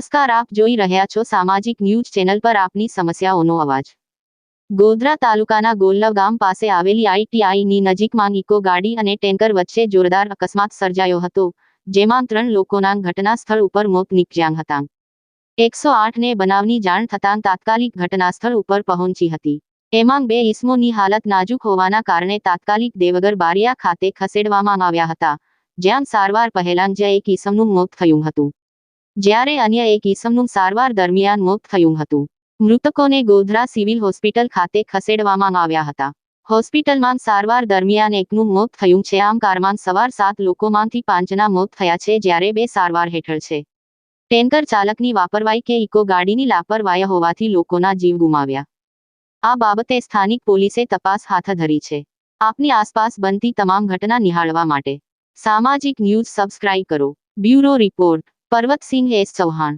નમસ્કાર, આપ જોઈ રહ્યા છો સામાજિક ન્યૂઝ ચેનલ પર આપની સમસ્યાઓનો અવાજ. ગોધરા તાલુકાના ગોલ્લવ ગામ પાસે આવેલી આઈટીઆઈની નજીકમાં ઇકો ગાડી અને ટેન્કર વચ્ચે જોરદાર અકસ્માત સર્જાયો હતો, જેમાં ત્રણ લોકોના ઘટના સ્થળ ઉપર મોત નીપજ્યા હતા. એકસો આઠને બનાવની જાણ થતાં તાત્કાલિક ઘટના સ્થળ ઉપર પહોંચી હતી. એમાં બે ઇસમોની હાલત નાજુક હોવાના કારણે તાત્કાલિક દેવગર બારિયા ખાતે ખસેડવામાં આવ્યા હતા, જ્યાં સારવાર પહેલાં જ એક ઇસમનું મોત થયું હતું. જ્યારે અન્ય એક ઈસમનું સારવાર દરમિયાન મોત થયું હતું. મૃતકોને ગોધરા સિવિલ હોસ્પિટલ ખાતે ખસેડવામાં આવ્યા હતા. હોસ્પિટલમાં સારવાર દરમિયાન એકનું મોત થયું છે. આમ કારમાં સવાર સાત લોકોમાંથી પાંચના મોત થયા છે, જ્યારે બે સારવાર હેઠળ છે. ટેન્કર ચાલકની વાપરવાઈ કે ઇકો ગાડીની લાપરવાય હોવાથી લોકોના જીવ ગુમાવ્યા. આ બાબતે સ્થાનિક પોલીસે તપાસ હાથ ધરી છે. આપની આસપાસ બનતી તમામ ઘટના નિહાળવા માટે. સામાજિક ન્યૂઝ સબસ્ક્રાઇબ કરો. Bureau report. Parvatsinh S Chauhan.